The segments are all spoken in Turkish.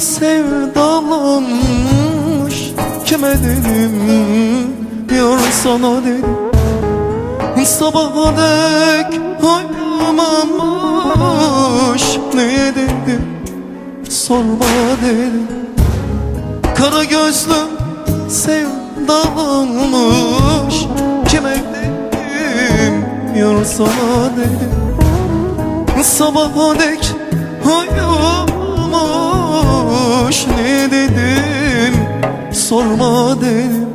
sevdalanmış. Kime dedim yar sana dedim. Sabaha dek ayrılmamış Neye dedim sorma dedim. Kara gözlü sevdalanmış. Kime dedim yar sana dedim. Sabaha dek ayrılmamış hayamamış Ne dedim sorma dedim.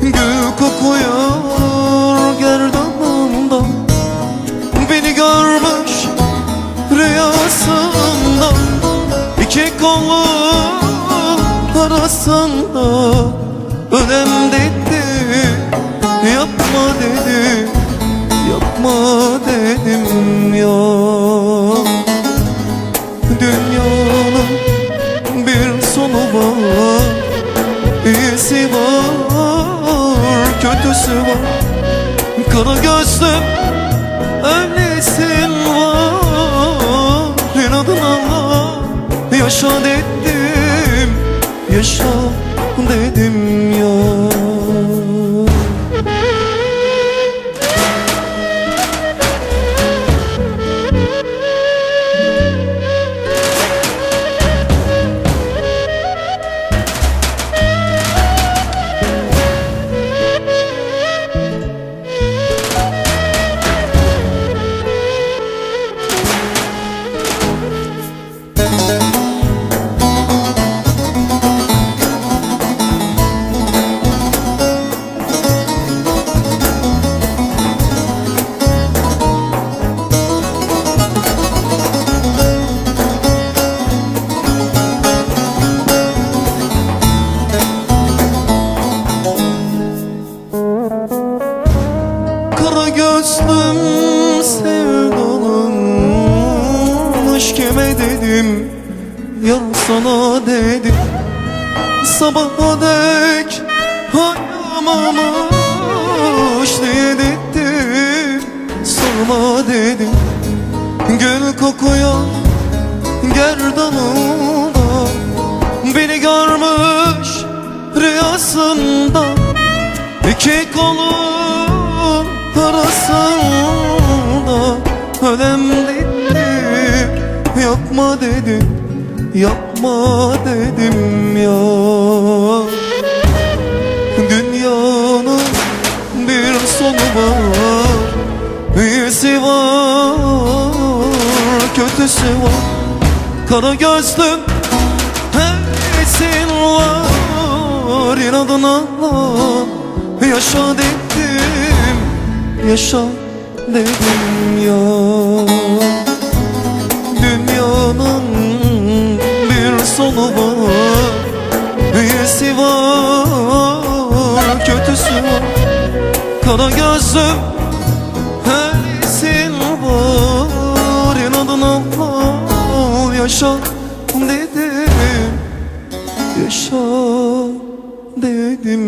Gül kokuyor gerdanımda Beni görmüş rüyasında. İki kolu arasında. Önem dedi. Yapma dedi. Yapma dedim ya kötüsü var. Kara gözlüm öylesin var İnadına yaşa dedim Yaşa dedim ya Kara gözlüm sevdalanmış Kime dedim? Yar sana dedim. Sabaha dek hayamamış diye dedim Sorma dedim. Gül kokuyor gerdanımda Beni görmüş rüyasında. İki kolun arasında Ölem dedi Yapma dedim Yapma dedim ya. Dünyanın bir sonu var İyisi var Kötüsü var. Kara gözlüm Herkesin var inadına Yaşa dedim Yaşa dedim ya Dünyanın bir sonu var. İyisi var Kötüsü. Var Kara gözlüm Herkesin var. İnadına Yaşa dedim. Yaşa dedim